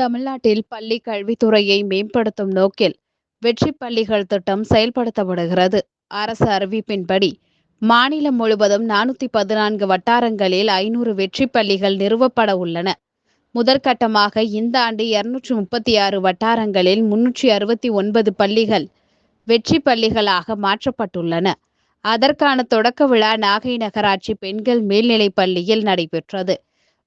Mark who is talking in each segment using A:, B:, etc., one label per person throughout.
A: தமிழ்நாட்டில் பள்ளி கல்வித்துறையை மேம்படுத்தும் நோக்கில் வெற்றி பள்ளிகள் திட்டம் செயல்படுத்தப்படுகிறது. அரசு அறிவிப்பின்படி மாநிலம் முழுவதும் நானூத்தி பதினான்கு வட்டாரங்களில் ஐநூறு வெற்றி பள்ளிகள் நிறுவப்பட உள்ளன. முதற்கட்டமாக இந்த ஆண்டு இருநூற்றி முப்பத்தி ஆறு வட்டாரங்களில் முன்னூற்றி அறுபத்தி ஒன்பது பள்ளிகள் வெற்றி பள்ளிகளாக மாற்றப்பட்டுள்ளன. அதற்கான தொடக்க விழா நாகை நகராட்சி பெண்கள் மேல்நிலைப் பள்ளியில் நடைபெற்றது.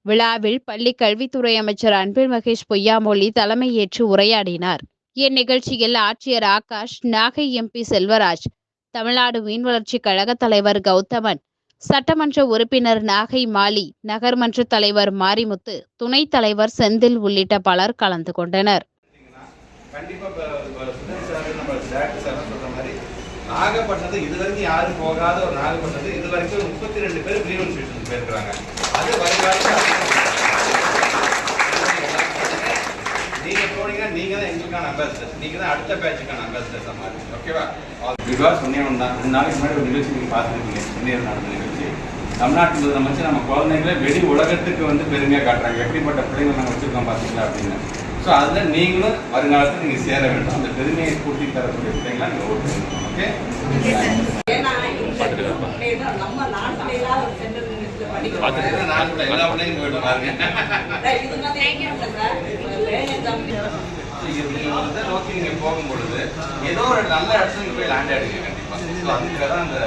A: விழாவில் பள்ளி கல்வித்துறை அமைச்சர் அன்பில் மகேஷ் பொய்யாமொழி தலைமையேற்று உரையாடினார். இந்நிகழ்ச்சியில் ஆட்சியர் ஆகாஷ் நாகை எம்பி செல்வராஜ் தமிழ்நாடு மீன் வளர்ச்சி கழக தலைவர் கௌதமன் சட்டமன்ற உறுப்பினர் நாகை மாலி நகர்மன்ற தலைவர் மாரிமுத்து துணைத் தலைவர் செந்தில் உள்ளிட்ட பலர் கலந்து கொண்டனர்.
B: நாகப்பட்டினத்து இது வரைக்கும் யாரும் போகாத ஒரு நாகப்பட்டினத்து இது வரைக்கும் முப்பத்தி ரெண்டு பேர் கிரீவன்ஸ் ஸ்டேஷன் போயிருக்கிறாங்க. அது வருங்காலத்தில் நீங்க போனீங்கன்னா நீங்க தான் எங்களுக்கான அம்பாசிடர் நீங்க தான் அடுத்த பேட்சுக்கான அம்பாசிடர் மாதிரி ஓகேவா பிகாஸ் சொன்னேன் தான். ரெண்டு நாளைக்கு முன்னாடி ஒரு நிகழ்ச்சி நீங்கள் பார்த்துருக்கீங்க சென்னையில் நடந்த நிகழ்ச்சி. தமிழ்நாட்டில் முதலமைச்சர் நம்ம குழந்தைங்கள வெளி உலகத்துக்கு வந்து பெருமையாக காட்டுறாங்க. எப்படிப்பட்ட பிள்ளைங்களை நாங்கள் வச்சுருக்கோம் பார்த்தீங்களா அப்படின்னு. ஸோ அதில் நீங்களும் வருங்காலத்தில் நீங்கள் சேர வேண்டும். அந்த பெருமையை கூட்டி தரக்கூடிய பிள்ளைங்களா நீங்கள் ஓட்டு
C: நம்ம இல்லாத ஒரு சென்டர்
B: ஏதோ ஒரு நல்ல போய் லேண்ட் ஆயிடுங்க கண்டிப்பா அதுக்காக அந்த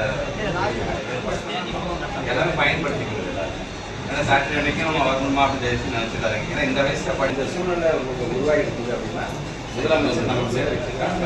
B: எல்லாமே பயன்படுத்திக்கிறது ஏன்னா சாட்டர்டே அன்னைக்கு நம்ம வரணுமா அப்படின்னு நினைச்சு நினைச்சிட்டாங்க ஏன்னா இந்த வயசுல படித்த சூழ்நிலை உங்களுக்கு அப்படின்னா முதலமைச்சர் நமக்கு சேர வச்சிருக்காங்க.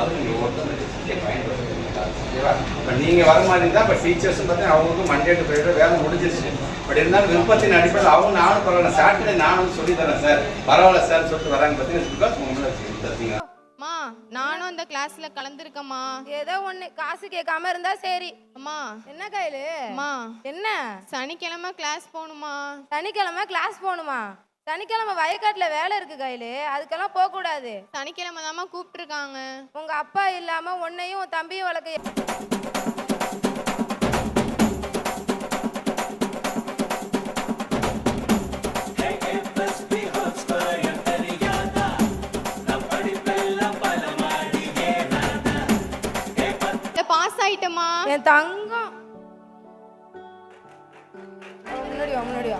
B: அது நீங்க ஒவ்வொருத்தரும் பயன்படுத்திக்கிறீங்க ஓகேவா இப்போ நீங்க வர மாதிரி தான் இப்போ டீச்சர்ஸ் பார்த்தீங்கன்னா அவங்களுக்கும் மண்டே டு ஃப்ரைடே வேலை முடிஞ்சிருச்சு. பட் இருந்தாலும் விருப்பத்தின் அடிப்படையில் அவங்க நானும் பரவாயில்ல சாட்டர்டே நானும் சொல்லி தரேன் சார். பரவாயில்ல சார் சொல்லிட்டு வராங்க பார்த்தீங்கன்னா பிகாஸ் உங்களை தரீங்க
D: அம்மா நானும் அந்த கிளாஸ்ல கலந்துருக்கேம்மா.
E: ஏதோ ஒண்ணு காசு கேட்காம இருந்தா சரி.
D: அம்மா.
E: என்ன கையில?
D: அம்மா.
E: என்ன?
D: சனிக்கிழமை கிளாஸ் போகணுமா?
E: சனிக்கிழமை கிளாஸ் போகணுமா? சனிக்கிழமை வயக்காட்டுல வேலை இருக்கு கையில. அதுக்கெல்லாம் போக கூடாது
D: சனிக்கிழமை தாம்மா கூப்பிட்டுருக்காங்க.
E: உங்க அப்பா இல்லாம உன்னையும் உன் தம்பியும் வளர்க்க
D: பாஸ் ஆயிட்டமா
E: என் தங்கம். முன்னாடியா முன்னாடியா.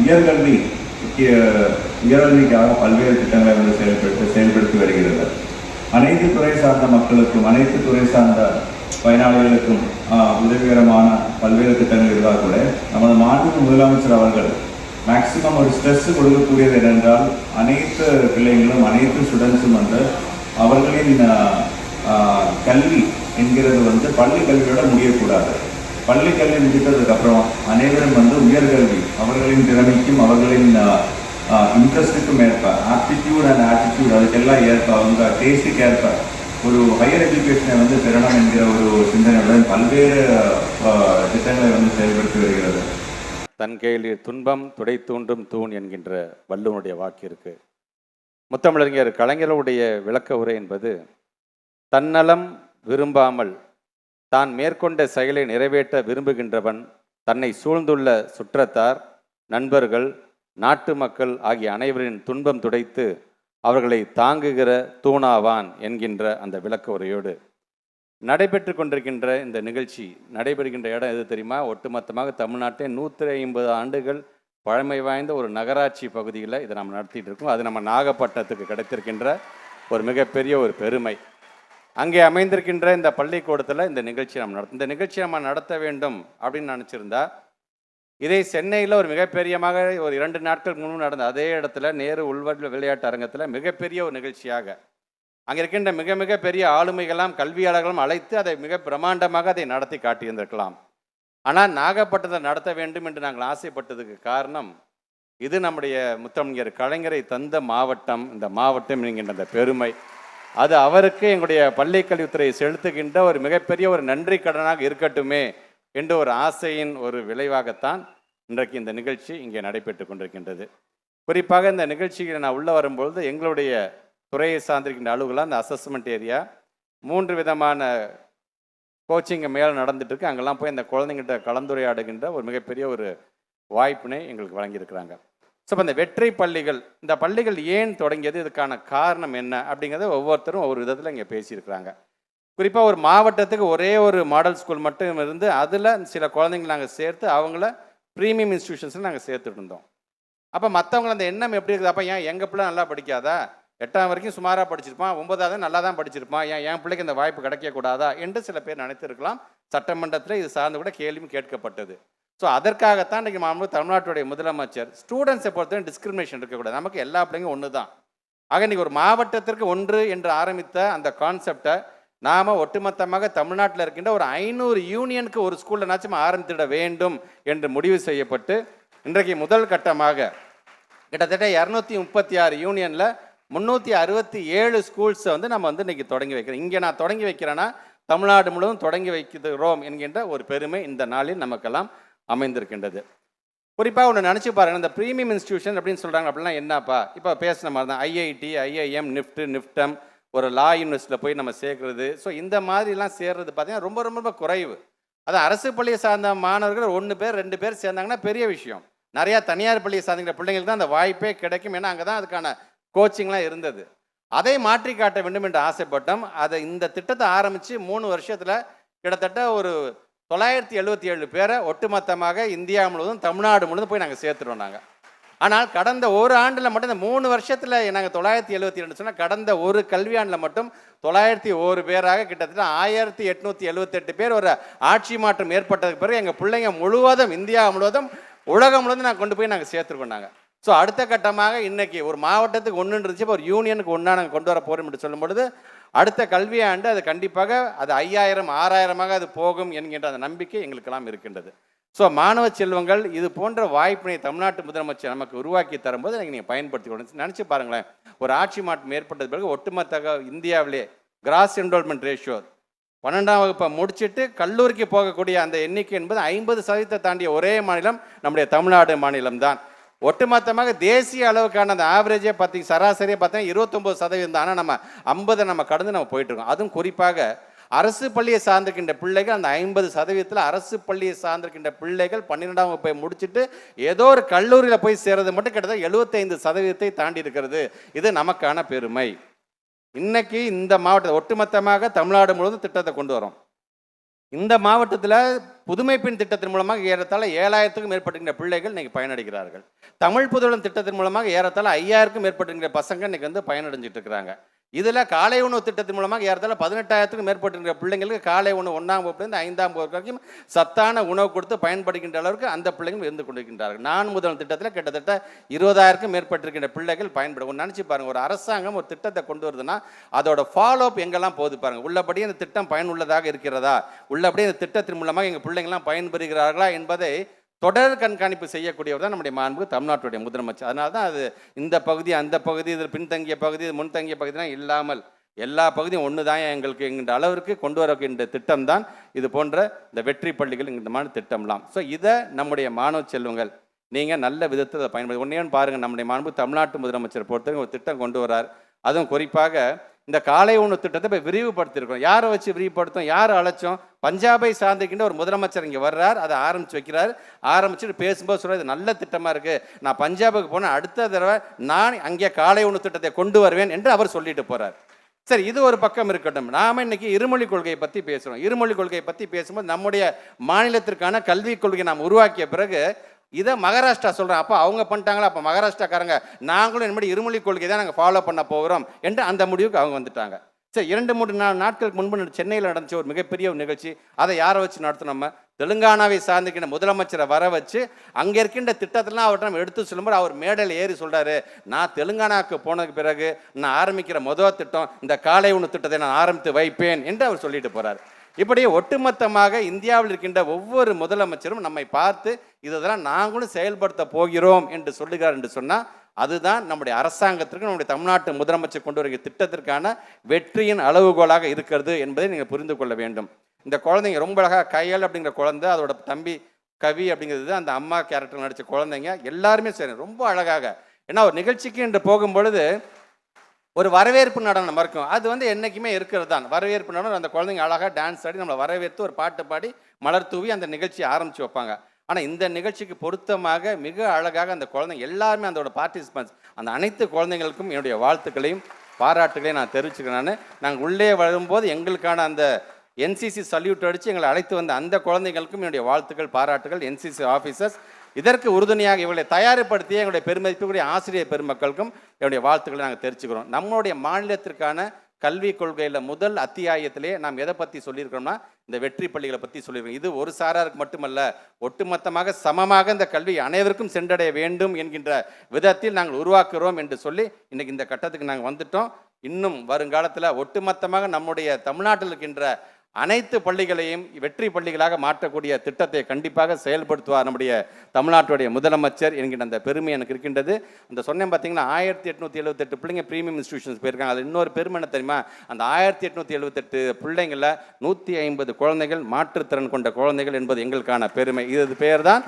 F: உயர்கல்வி முக்கிய உயர்கல்விக்காக பல்வேறு திட்டங்களை வந்து செயல்பட்டு செயல்படுத்தி வருகிறது. அனைத்து துறை சார்ந்த மக்களுக்கும் அனைத்து துறை சார்ந்த பயனாளிகளுக்கும் உதவிகரமான பல்வேறு திட்டங்கள் இருந்தால் கூட நமது மாநில முதலமைச்சர் அவர்கள் மேக்சிமம் ஒரு ஸ்ட்ரெஸ் கொடுக்கக்கூடியது என்னென்றால் அனைத்து பிள்ளைகளும் அனைத்து ஸ்டூடெண்ட்ஸும் வந்து அவர்களின் கல்வி என்கிறது வந்து பள்ளி கல்வியோட முடியக்கூடாது. பள்ளிக்கல்வி முடித்ததுக்கு அப்புறம் அனைவரும் வந்து உயர்கல்வி அவர்களின் திறமைக்கும் அவர்களின் இன்ட்ரெஸ்ட்டுக்கும் ஏற்ப ஆப்டிடியூட் அண்ட் ஆட்டிடியூட் அதுக்கெல்லாம் ஏற்ப அவங்க டேஸ்ட்டுக்கு ஏற்ப ஒரு ஹையர் எஜுகேஷனை வந்து பெறணும் என்கிற ஒரு சிந்தனையுடன் பல்வேறு திட்டங்களை வந்து செயல்படுத்தி வருகிறது.
G: தன் கையில் துன்பம் துடை தூண்டும் தூண் என்கின்ற வள்ளுவனுடைய வாக்கு இருக்கு. முத்தமிழறிஞர் கலைஞருடைய விளக்க உரை என்பது தன்னலம் விரும்பாமல் தான் மேற்கொண்ட செயலை நிறைவேற்ற விரும்புகின்றவன் தன்னை சூழ்ந்துள்ள சுற்றத்தார் நண்பர்கள் நாட்டு மக்கள் ஆகிய அனைவரின் துன்பம் துடைத்து அவர்களை தாங்குகிற தூணாவான் என்கின்ற அந்த விளக்க உரையோடு நடைபெற்று கொண்டிருக்கின்ற இந்த நிகழ்ச்சி நடைபெறுகின்ற இடம் எது தெரியுமா? ஒட்டுமொத்தமாக தமிழ்நாட்டின் நூற்றி ஐம்பது ஆண்டுகள் பழமை வாய்ந்த ஒரு நகராட்சி பகுதியில் இதை நம்ம நடத்திட்டு இருக்கோம். அது நம்ம நாகப்பட்டினத்துக்கு கிடைத்திருக்கின்ற ஒரு மிகப்பெரிய ஒரு பெருமை. அங்கே அமைந்திருக்கின்ற இந்த பள்ளிக்கூடத்தில் இந்த நிகழ்ச்சி நம்ம நடத்த இந்த நிகழ்ச்சி நம்ம நடத்த வேண்டும் அப்படின்னு நினச்சிருந்தா இதை சென்னையில் ஒரு மிகப்பெரியமாக ஒரு இரண்டு நாட்கள் முன்பு நடந்த அதே இடத்துல நேரு உள்வட்ட விளையாட்டு அரங்கத்தில் மிகப்பெரிய ஒரு நிகழ்ச்சியாக அங்கே இருக்கின்ற மிக மிக பெரிய ஆளுமைகளாம் கல்வியாளர்களும் அழைத்து அதை மிக பிரம்மாண்டமாக அதை நடத்தி காட்டியிருந்திருக்கலாம். ஆனால் நாகப்பட்டினத்தை நடத்த வேண்டும் என்று நாங்கள் ஆசைப்பட்டதுக்கு காரணம் இது நம்முடைய முத்தமிழர் கலைஞரை தந்த மாவட்டம் இந்த மாவட்டம் என்கின்ற அந்த பெருமை. அது அவருக்கு எங்களுடைய பள்ளிக்கல்வித்துறை செலுத்துகின்ற ஒரு மிகப்பெரிய ஒரு நன்றி கடனாக இருக்கட்டுமே என்ற ஒரு ஆசையின் ஒரு விளைவாகத்தான் இன்றைக்கு இந்த நிகழ்ச்சி இங்கே நடைபெற்று கொண்டிருக்கின்றது. குறிப்பாக இந்த நிகழ்ச்சியில் நான் உள்ளே வரும்பொழுது எங்களுடைய துறையை சார்ந்திருக்கின்ற அலுவலாக அந்த அசஸ்மெண்ட் ஏரியா மூன்று விதமான கோச்சிங் மேலே நடந்துட்டுருக்கு. அங்கெல்லாம் போய் அந்த குழந்தைங்கிட்ட கலந்துரையாடுகின்ற ஒரு மிகப்பெரிய ஒரு வாய்ப்பினை எங்களுக்கு வழங்கியிருக்கிறாங்க. ஸோ இந்த வெற்றி பள்ளிகள் இந்த பள்ளிகள் ஏன் தொடங்கியது இதுக்கான காரணம் என்ன அப்படிங்கிறத ஒவ்வொருத்தரும் ஒவ்வொரு விதத்தில் இங்கே பேசியிருக்கிறாங்க. குறிப்பாக ஒரு மாவட்டத்துக்கு ஒரே ஒரு மாடல் ஸ்கூல் மட்டும் இருந்து அதில் சில குழந்தைங்களை நாங்கள் சேர்த்து அவங்கள ப்ரீமியம் இன்ஸ்டியூஷன்ஸில் நாங்கள் சேர்த்துட்டு இருந்தோம். அப்போ மற்றவங்க அந்த எண்ணம் எப்படி இருக்குது? அப்போ ஏன் எங்கள் பிள்ளை நல்லா படிக்காதா? எட்டாம் வரைக்கும் சுமாராக படிச்சிருப்பான் ஒன்பதாவது நல்லா தான் படிச்சிருப்பான் ஏன் என் பிள்ளைக்கு இந்த வாய்ப்பு கிடைக்கக்கூடாதா? என்று சில பேர் நினைத்திருக்கலாம். சட்டமன்றத்தில் இது சார்ந்து கூட கேள்வியும் கேட்கப்பட்டது. ஸோ அதற்காகத்தான் இன்றைக்கி நம்ம தமிழ்நாட்டுடைய முதலமைச்சர் ஸ்டூடெண்ட்ஸை பொறுத்தவரை டிஸ்கிரிமினேஷன் இருக்கக்கூடாது. நமக்கு எல்லா பிள்ளைங்களும் ஒன்று தான் ஆக இன்றைக்கி ஒரு மாவட்டத்திற்கு ஒன்று என்று ஆரம்பித்த அந்த கான்செப்டை நாம் ஒட்டுமொத்தமாக தமிழ்நாட்டில் இருக்கின்ற ஒரு ஐநூறு யூனியனுக்கு ஒரு ஸ்கூலில்னாச்சும் ஆரம்பித்திட வேண்டும் என்று முடிவு செய்யப்பட்டு இன்றைக்கு முதல் கட்டமாக கிட்டத்தட்ட இரநூத்தி முப்பத்தி ஆறு யூனியனில் முந்நூற்றி அறுபத்தி ஏழு ஸ்கூல்ஸை வந்து நம்ம வந்து இன்றைக்கி தொடங்கி வைக்கிறோம். இங்கே நான் தொடங்கி வைக்கிறேன்னா தமிழ்நாடு முழுவதும் தொடங்கி வைக்கிறோம் என்கின்ற ஒரு பெருமை இந்த நாளில் நமக்கெல்லாம் அமைந்திருக்கின்றது. குறிப்பாக ஒன்று நினச்சி பாருங்க இந்த ப்ரீமியம் இன்ஸ்டியூஷன் அப்படின்னு சொல்கிறாங்க அப்படின்னா என்னப்பா? இப்போ பேசின மாதிரி தான் ஐஐடி ஐஐஎம் நிஃப்ட் நிஃப்டம் ஒரு லா யூனிவர்சிட்டியில் போய் நம்ம சேர்க்குறது. ஸோ இந்த மாதிரிலாம் சேர்றது பார்த்தீங்கன்னா ரொம்ப ரொம்ப ரொம்ப குறைவு. அது அரசு பள்ளியை சார்ந்த மாணவர்கள் ஒன்று பேர் ரெண்டு பேர் சேர்ந்தாங்கன்னா பெரிய விஷயம். நிறையா தனியார் பள்ளியை சார்ந்த பிள்ளைங்களுக்கு தான் அந்த வாய்ப்பே கிடைக்கும். ஏன்னா அங்கே தான் அதுக்கான கோச்சிங்லாம் இருந்தது. அதை மாற்றி காட்ட வேண்டும் என்று ஆசைப்பட்டோம். அதை இந்த திட்டத்தை ஆரம்பித்து மூணு வருஷத்தில் கிட்டத்தட்ட ஒரு தொள்ளாயிரத்தி எழுபத்தி ஏழு பேரை ஒட்டுமொத்தமாக இந்தியா முழுவதும் தமிழ்நாடு முழுவதும் போய் நாங்கள் சேர்த்துருவோம் நாங்கள் ஆனால் கடந்த ஒரு ஆண்டில் மட்டும் இந்த மூணு வருஷத்தில் நாங்கள் தொள்ளாயிரத்தி எழுபத்தி ரெண்டு சொன்னால் கடந்த ஒரு கல்வியாண்டில் மட்டும் தொள்ளாயிரத்தி ஒரு பேராக கிட்டத்தட்ட ஆயிரத்தி எட்நூற்றி எழுபத்தெட்டு பேர் ஒரு ஆட்சி மாற்றம் ஏற்பட்டதுக்கு பிறகு எங்கள் பிள்ளைங்க முழுவதும் இந்தியா முழுவதும் உலகம் முழுவதும் நாங்கள் கொண்டு போய் நாங்கள் சேர்த்துருக்கோம் நாங்கள் ஸோ அடுத்த கட்டமாக இன்றைக்கி ஒரு மாவட்டத்துக்கு ஒன்று இருந்துச்சு இப்போ ஒரு யூனியனுக்கு ஒன்றா நாங்கள் கொண்டு வர போகிறோம் என்று சொல்லும் பொழுது அடுத்த கல்வியாண்டு அது கண்டிப்பாக அது ஐயாயிரம் ஆறாயிரமாக அது போகும் என்கின்ற அந்த நம்பிக்கை எங்களுக்கெல்லாம் இருக்கின்றது. ஸோ மாணவ செல்வங்கள் இது போன்ற வாய்ப்பினை தமிழ்நாட்டு முதலமைச்சர் நமக்கு உருவாக்கி தரும்போது எனக்கு நீங்கள் பயன்படுத்திக்கணும் நினச்சி பாருங்களேன் ஒரு ஆட்சி மாற்றம் ஏற்பட்டது பிறகு ஒட்டுமொத்த இந்தியாவிலே கிராஸ் என்ரோல்மெண்ட் ரேஷியோ பன்னெண்டாம் வகுப்பை முடிச்சுட்டு கல்லூரிக்கு போகக்கூடிய அந்த எண்ணிக்கை என்பது ஐம்பது சதவீதத்தை தாண்டிய ஒரே மாநிலம் நம்முடைய தமிழ்நாடு மாநிலம்தான். ஒட்டுமொத்தமாக தேசிய அளவுக்கான அந்த ஆவரேஜே பார்த்தி சராசரியாக பார்த்தா இருபத்தொம்பது சதவீதம் தான். ஆனால் நம்ம ஐம்பதை நம்ம கடந்து நம்ம போயிட்டுருக்கோம் அதுவும் குறிப்பாக அரசு பள்ளியை சார்ந்திருக்கின்ற பிள்ளைகள் அந்த ஐம்பது சதவீதத்தில் அரசு பள்ளியை சார்ந்திருக்கின்ற பிள்ளைகள் பன்னிரெண்டாம் வகுப்பை முடிச்சுட்டு ஏதோ ஒரு கல்லூரியில் போய் சேர்றது மட்டும் கிட்டத்தட்ட எழுபத்தைந்து சதவீதத்தை தாண்டி இருக்கிறது. இது நமக்கான பெருமை. இன்னைக்கு இந்த மாவட்டத்தை ஒட்டுமொத்தமாக தமிழ்நாடு முழுவதும் திட்டத்தை கொண்டு வரோம். இந்த மாவட்டத்தில் புதுமை பெண் திட்டத்தின் மூலமாக ஏறத்தாழ ஏழாயிரத்துக்கும் மேற்பட்டுங்கிற பிள்ளைகள் இன்னைக்கு பயனடைகிறார்கள். தமிழ் புதுவளம் திட்டத்தின் மூலமாக ஏறத்தாழ ஐயாயிரக்கும் மேற்பட்டுங்கிற பசங்க இன்னைக்கு வந்து பயனடைஞ்சிட்டு இருக்கிறாங்க. இதில் காலை உணவு திட்டத்தின் மூலமாக ஏறத்தாழ பதினெட்டாயிரத்துக்கும் மேற்பட்டிருக்கிற பிள்ளைங்களுக்கு காலை உணவு ஒன்றாம் வகுப்புலேருந்து ஐந்தாம் வகுப்பு வரைக்கும் சத்தான உணவு கொடுத்து பயன்படுகின்ற அளவுக்கு அந்த பிள்ளைகள் இருந்து கொண்டிருக்கின்றார்கள். நான் முதல் திட்டத்தில் கிட்டத்தட்ட இருபதாயிரக்கும் மேற்பட்டிருக்கின்ற பிள்ளைகள் பயன்படும். நினச்சி பாருங்கள் ஒரு அரசாங்கம் ஒரு திட்டத்தை கொண்டு வருதுன்னா அதோட ஃபாலோ அப் எங்கெல்லாம் போகுது பாருங்கள் உள்ளபடி இந்த திட்டம் பயனுள்ளதாக இருக்கிறதா? உள்ளபடி அந்த திட்டத்தின் மூலமாக எங்கள் பிள்ளைங்கள்லாம் பயன்பெறுகிறார்களா என்பதை தொடர் கண்காணிப்பு செய்யக்கூடியவர் தான் நம்முடைய மாண்பு தமிழ்நாட்டுடைய முதலமைச்சர். அதனால தான் அது இந்த பகுதி அந்த பகுதி இதில் பின்தங்கிய பகுதி இது முன்தங்கிய பகுதிலாம் இல்லாமல் எல்லா பகுதியும் ஒன்று தான் எங்களுக்கு என்கின்ற அளவிற்கு கொண்டு வரக்கின்ற திட்டம் தான் இது போன்ற இந்த வெற்றி பள்ளிகள் இந்த மாதிரி திட்டம்லாம். ஸோ இதை நம்முடைய மாணவ செல்வங்கள் நீங்கள் நல்ல விதத்தில் அதை பயன்படுத்தி ஒன்றே பாருங்கள் நம்முடைய மாண்பு தமிழ்நாட்டு முதலமைச்சர் பொறுத்தவரைக்கும் ஒரு திட்டம் கொண்டு வரார் அதுவும் குறிப்பாக இந்த காலை உணவு திட்டத்தை இப்போ விரிவுபடுத்தியிருக்கோம் யாரை வச்சு விரிவுபடுத்தோம் யார் அழைச்சோம்? பஞ்சாபை சார்ந்திருக்கின்ற ஒரு முதலமைச்சர் இங்கே வர்றார். அதை ஆரம்பித்து வைக்கிறார். ஆரம்பிச்சுட்டு பேசும்போது சொல்கிறார் இது நல்ல திட்டமாக இருக்குது நான் பஞ்சாபுக்கு போனால் அடுத்த தடவை நான் அங்கே காலை உணவு திட்டத்தை கொண்டு வருவேன் என்று அவர் சொல்லிட்டு போகிறார் சரி இது ஒரு பக்கம் இருக்கட்டும். நாம இன்னைக்கு இருமொழி கொள்கையை பற்றி பேசுகிறோம் இருமொழி கொள்கையை பற்றி பேசும்போது நம்முடைய மாநிலத்திற்கான கல்விக் கொள்கையை நாம் உருவாக்கிய பிறகு இதை மகாராஷ்டிரா சொல்கிறேன் அப்போ அவங்க பண்ணிட்டாங்களா? அப்போ மகாராஷ்டிராக்காரங்க நாங்களும் இனிமேல் இருமொழி கொள்கை தான் நாங்கள் ஃபாலோ பண்ண போகிறோம் என்று அந்த முடிவுக்கு அவங்க வந்துட்டாங்க. சரி இரண்டு மூன்று நா நாட்களுக்கு முன்பு சென்னையில் நடந்துச்சு ஒரு மிகப்பெரிய ஒரு நிகழ்ச்சி. அதை யாரை வச்சு நடத்தினோம் தெலுங்கானாவை சார்ந்திருக்கின்ற முதலமைச்சரை வர வச்சு அங்கே இருக்கின்ற திட்டத்தெல்லாம் அவர்கிட்ட நம்ம எடுத்து சொல்லும்போது அவர் மேடையில் ஏறி சொல்கிறாரு நான் தெலுங்கானாவுக்கு போனதுக்கு பிறகு நான் ஆரம்பிக்கிற முதல் திட்டம் இந்த காலை உணவு திட்டத்தை நான் ஆரம்பித்து வைப்பேன் என்று அவர் சொல்லிட்டு போகிறார் இப்படி ஒட்டுமொத்தமாக இந்தியாவில் இருக்கின்ற ஒவ்வொரு முதலமைச்சரும் நம்மை பார்த்து இதெல்லாம் நாங்களும் செயல்படுத்த போகிறோம் என்று சொல்லுகிறார் என்று சொன்னால் அதுதான் நம்முடைய அரசாங்கத்திற்கு நம்முடைய தமிழ்நாட்டு முதலமைச்சர் கொண்டு வருகிற திட்டத்திற்கான வெற்றியின் அளவுகோலாக இருக்கிறது என்பதை நீங்கள் புரிந்து கொள்ள வேண்டும். இந்த குழந்தைங்க ரொம்ப அழகாக கையல் அப்படிங்கிற குழந்தை அதோட தம்பி கவி அப்படிங்கிறது அந்த அம்மா கேரக்டர் நடித்த குழந்தைங்க எல்லாருமே சரி ரொம்ப அழகாக. ஏன்னா ஒரு நிகழ்ச்சிக்கு என்று போகும் பொழுது ஒரு வரவேற்பு நடனம் இருக்கும். அது வந்து என்றைக்குமே இருக்கிறது தான். வரவேற்பு நடனம் அந்த குழந்தைங்க அழகாக டான்ஸ் ஆடி நம்மளை வரவேற்று ஒரு பாட்டு பாடி மலர் தூவி அந்த நிகழ்ச்சியை ஆரம்பித்து வைப்பாங்க. ஆனால் இந்த நிகழ்ச்சிக்கு பொருத்தமாக மிக அழகாக அந்த குழந்தைங்க எல்லாருமே அதோட பார்ட்டிசிபென்ட்ஸ் அந்த அனைத்து குழந்தைங்களுக்கும் என்னுடைய வாழ்த்துக்களையும் பாராட்டுகளையும் நான் தெரிவிச்சுக்கிறேன் நான். நாங்கள் உள்ளே வரும்போது எங்களுக்கான அந்த என்சிசி சல்யூட் அடித்து எங்களை அழைத்து வந்த அந்த குழந்தைகளுக்கும் என்னுடைய வாழ்த்துக்கள் பாராட்டுகள். என்சிசி ஆஃபீஸர்ஸ் இதற்கு உறுதுணையாக இவர்களை தயார்படுத்திய எங்களுடைய பெருமதிப்புக்குரிய ஆசிரியர் பெருமக்களுக்கும் என்னுடைய வாழ்த்துக்களை நாங்கள் தெரிவிச்சுக்கிறோம். நம்மளுடைய மாநிலத்திற்கான கல்விக் கொள்கையில் முதல் அத்தியாயத்திலே நாம் எதை பற்றி சொல்லியிருக்கிறோம்னா இந்த வெற்றி பள்ளிகளை பற்றி சொல்லியிருக்கோம் இது ஒரு சாராருக்கு மட்டுமல்ல ஒட்டுமொத்தமாக சமமாக இந்த கல்வி அனைவருக்கும் சென்றடைய வேண்டும் என்கின்ற விதத்தில் நாங்கள் உருவாக்குகிறோம் என்று சொல்லி இன்றைக்கி இந்த கட்டத்துக்கு நாங்கள் வந்துட்டோம். இன்னும் வருங்காலத்தில் ஒட்டுமொத்தமாக நம்முடைய தமிழ்நாட்டில் இருக்கின்ற அனைத்து பள்ளிகளையும் வெற்றி பள்ளிகளாக மாற்றக்கூடிய திட்டத்தை கண்டிப்பாக செயல்படுத்துவார் நம்முடைய தமிழ்நாட்டுடைய முதலமைச்சர் என்கின்ற அந்த பெருமை எனக்கு இருக்கின்றது. அந்த சொன்னேன் பார்த்தீங்கன்னா ஆயிரத்தி எட்நூற்றி எழுபத்தெட்டு பிள்ளைங்க ப்ரீமியம் இன்ஸ்டியூஷன்ஸ் போயிருக்காங்க. அது இன்னொரு பெருமை என்ன தெரியுமா? அந்த ஆயிரத்தி எட்நூற்றி எழுபத்தெட்டு பிள்ளைங்களில் நூற்றி ஐம்பது குழந்தைகள் மாற்றுத்திறன் கொண்ட குழந்தைகள் என்பது எங்களுக்கான பெருமை. இது பேர் தான்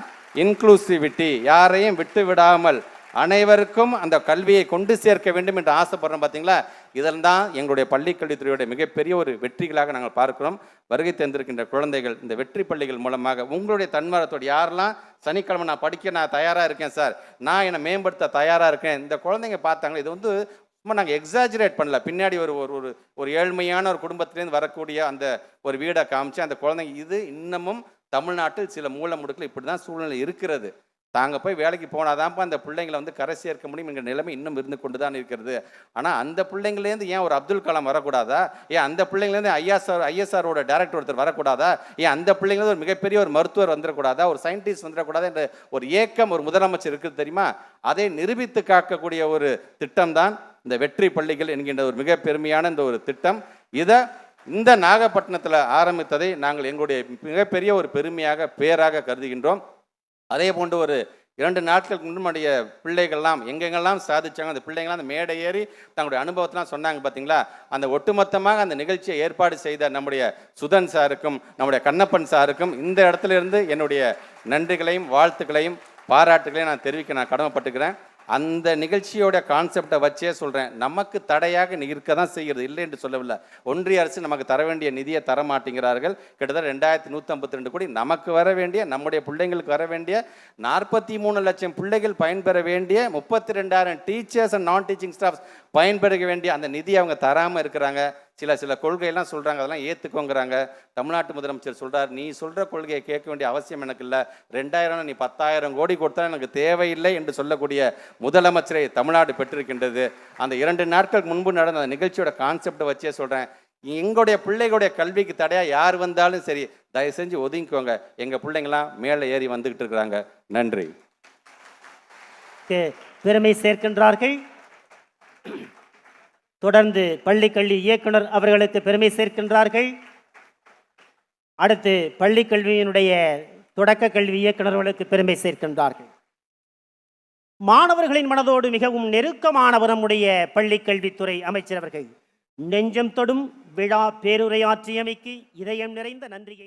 G: இன்க்ளூசிவிட்டி யாரையும் விட்டு விடாமல் அனைவருக்கும் அந்த கல்வியை கொண்டு சேர்க்க வேண்டும் என்று ஆசைப்படுறோம் பார்த்தீங்களா இதில் தான் எங்களுடைய பள்ளிக்கல்வித்துறையுடைய மிகப்பெரிய ஒரு வெற்றிகளாக நாங்கள் பார்க்கிறோம். வருகை தந்திருக்கின்ற குழந்தைகள் இந்த வெற்றி பள்ளிகள் மூலமாக உங்களுடைய தன்மாரத்தோடு யாரெல்லாம் சனிக்கிழமை நான் படிக்க நான் தயாராக இருக்கேன் சார் நான் என்னை மேம்படுத்த தயாராக இருக்கேன் இந்த குழந்தைங்க பார்த்தாங்க இது வந்து சும்மா நாங்கள் எக்ஸாஜரேட் பண்ணல. பின்னாடி ஒரு ஒரு ஒரு ஒரு ஏழ்மையான ஒரு குடும்பத்திலேருந்து வரக்கூடிய அந்த ஒரு வீடை காமிச்சு அந்த குழந்தைங்க இது இன்னமும் தமிழ்நாட்டில் சில மூல முடுக்கில் இப்படி தான் சூழ்நிலை இருக்கிறது. தாங்க போய் வேலைக்கு போனாதான்ப்பா அந்த பிள்ளைங்களை வந்து கரை சேர்க்க முடியும் எங்கள் நிலைமை இன்னும் இருந்து கொண்டு தான் இருக்கிறது. ஆனால் அந்த பிள்ளைங்களேருந்து ஏன் ஒரு அப்துல் கலாம் வரக்கூடாதா? ஏன் அந்த பிள்ளைங்கலேருந்து ஐஎஸ்ஆர் ஐஎஸ்ஆரோட டேரக்டர் ஒருத்தர் வரக்கூடாதா? ஏன் அந்த பிள்ளைங்கலேருந்து ஒரு மிகப்பெரிய ஒரு மருத்துவர் வந்துடக்கூடாதா ஒரு சயின்டிஸ்ட் வந்துடக்கூடாதா என்ற ஒரு ஏக்கம் ஒரு முதலமைச்சர் இருக்குது தெரியுமா? அதை நிரூபித்து காக்கக்கூடிய ஒரு திட்டம் தான் இந்த வெற்றி பள்ளிகள் என்கின்ற ஒரு மிக பெருமையான இந்த ஒரு திட்டம். இதை இந்த நாகப்பட்டினத்தில் ஆரம்பித்ததை நாங்கள் எங்களுடைய மிகப்பெரிய ஒரு பெருமையாக பேராக கருதுகின்றோம். அதே போன்று ஒரு இரண்டு நாட்களுக்கு முன்னுடைய பிள்ளைகள்லாம் எங்கெங்கெல்லாம் சாதிச்சாங்க அந்த பிள்ளைங்களாம் அந்த மேடை ஏறி தங்களுடைய அனுபவத்தெலாம் சொன்னாங்க பார்த்தீங்களா அந்த ஒட்டுமொத்தமாக அந்த நிகழ்ச்சியை ஏற்பாடு செய்த நம்முடைய சுதன் சாருக்கும் நம்முடைய கண்ணப்பன் சாருக்கும் இந்த இடத்துல இருந்து என்னுடைய நன்றிகளையும் வாழ்த்துக்களையும் பாராட்டுகளையும் நான் தெரிவிக்க நான் கடமைப்பட்டுக்கிறேன். அந்த நிகழ்ச்சியோட கான்செப்டை வச்சே சொல்கிறேன் நமக்கு தடையாக இருக்க தான் செய்கிறது இல்லை என்று சொல்லவில்லை. ஒன்றிய அரசு நமக்கு தர வேண்டிய நிதியை தர மாட்டேங்கிறார்கள். கிட்டத்தட்ட ரெண்டாயிரத்தி நூற்றம்பத்தி ரெண்டு கோடி நமக்கு வர வேண்டிய நம்முடைய பிள்ளைங்களுக்கு வர வேண்டிய நாற்பத்தி மூணு லட்சம் பிள்ளைகள் பயன்பெற வேண்டிய முப்பத்தி ரெண்டாயிரம் teachers and non teaching staffs பயன்பெற வேண்டிய அந்த நிதி அவங்க தராமல் இருக்கிறாங்க. சில சில கொள்கையெல்லாம் சொல்கிறாங்க அதெல்லாம் ஏற்றுக்கோங்கிறாங்க தமிழ்நாட்டு முதலமைச்சர் சொல்கிறார் நீ சொல்கிற கொள்கையை கேட்க வேண்டிய அவசியம் எனக்கு இல்லை. ரெண்டாயிரம் நீ பத்தாயிரம் கோடி கொடுத்தா எனக்கு தேவையில்லை என்று சொல்லக்கூடிய முதலமைச்சரை தமிழ்நாடு பெற்றிருக்கின்றது. அந்த இரண்டு நாட்களுக்கு முன்பு நடந்த அந்த நிகழ்ச்சியோட கான்செப்டை வச்சே சொல்கிறேன் எங்களுடைய பிள்ளைகளுடைய கல்விக்கு தடையாக யார் வந்தாலும் சரி தயவு செஞ்சு ஒதுங்கிக்கோங்க. எங்கள் பிள்ளைங்களாம் மேலே ஏறி வந்துக்கிட்டு இருக்கிறாங்க. நன்றி.
H: பெருமை சேர்க்கின்றார்கள். தொடர்ந்து பள்ளிக்கல்வி இயக்குனர் அவர்களுக்கு பெருமை சேர்க்கின்றார்கள். அடுத்து பள்ளிக்கல்வியினுடைய தொடக்க கல்வி இயக்குநர்களுக்கு பெருமை சேர்க்கின்றார்கள். மாணவர்களின் மனதோடு மிகவும் நெருக்கமானவர் நம்முடைய பள்ளிக்கல்வித்துறை அமைச்சர் அவர்கள் நெஞ்சம் தொடும் விழா பேருரையாற்றியமைக்கு இதயம் நிறைந்த நன்றியை